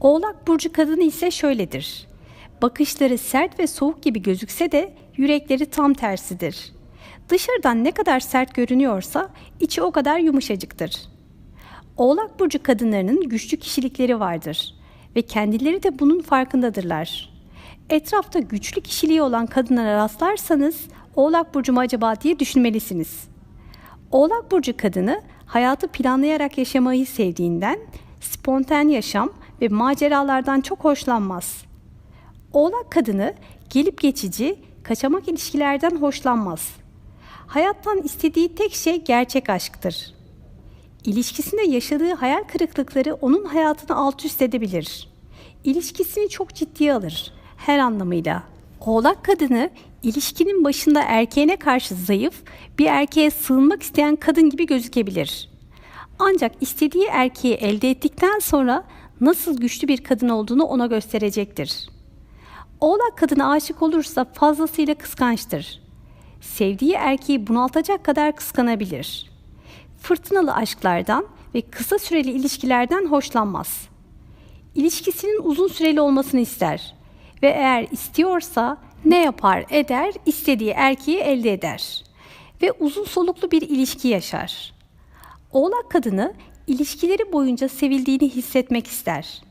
Oğlak burcu kadını ise şöyledir. Bakışları sert ve soğuk gibi gözükse de yürekleri tam tersidir. Dışarıdan ne kadar sert görünüyorsa içi o kadar yumuşacıktır. Oğlak burcu kadınlarının güçlü kişilikleri vardır ve kendileri de bunun farkındadırlar. Etrafta güçlü kişiliği olan kadınlara rastlarsanız Oğlak burcu mu acaba diye düşünmelisiniz. Oğlak burcu kadını hayatı planlayarak yaşamayı sevdiğinden spontan yaşam ve maceralardan çok hoşlanmaz. Oğlak kadını gelip geçici, kaçamak ilişkilerden hoşlanmaz. Hayattan istediği tek şey gerçek aşktır. İlişkisinde yaşadığı hayal kırıklıkları onun hayatını alt üst edebilir. İlişkisini çok ciddiye alır, her anlamıyla. Oğlak kadını ilişkinin başında erkeğine karşı zayıf, bir erkeğe sığınmak isteyen kadın gibi gözükebilir. Ancak istediği erkeği elde ettikten sonra nasıl güçlü bir kadın olduğunu ona gösterecektir. Oğlak kadına aşık olursa fazlasıyla kıskançtır. Sevdiği erkeği bunaltacak kadar kıskanabilir. Fırtınalı aşklardan ve kısa süreli ilişkilerden hoşlanmaz. İlişkisinin uzun süreli olmasını ister ve eğer istiyorsa ne yapar eder istediği erkeği elde eder ve uzun soluklu bir ilişki yaşar. Oğlak kadını ilişkileri boyunca sevildiğini hissetmek ister.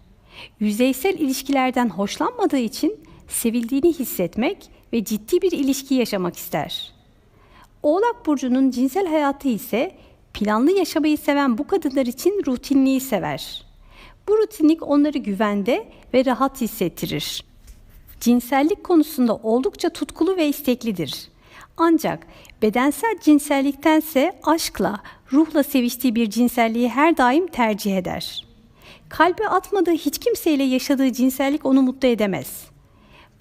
Yüzeysel ilişkilerden hoşlanmadığı için sevildiğini hissetmek ve ciddi bir ilişki yaşamak ister. Oğlak burcunun cinsel hayatı ise planlı yaşamayı seven bu kadınlar için rutinliği sever. Bu rutinlik onları güvende ve rahat hissettirir. Cinsellik konusunda oldukça tutkulu ve isteklidir. Ancak bedensel cinselliktense aşkla, ruhla seviştiği bir cinselliği her daim tercih eder. Kalbe atmadığı hiç kimseyle yaşadığı cinsellik onu mutlu edemez.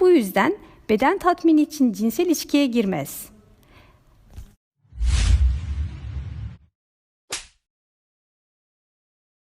Bu yüzden beden tatmini için cinsel ilişkiye girmez.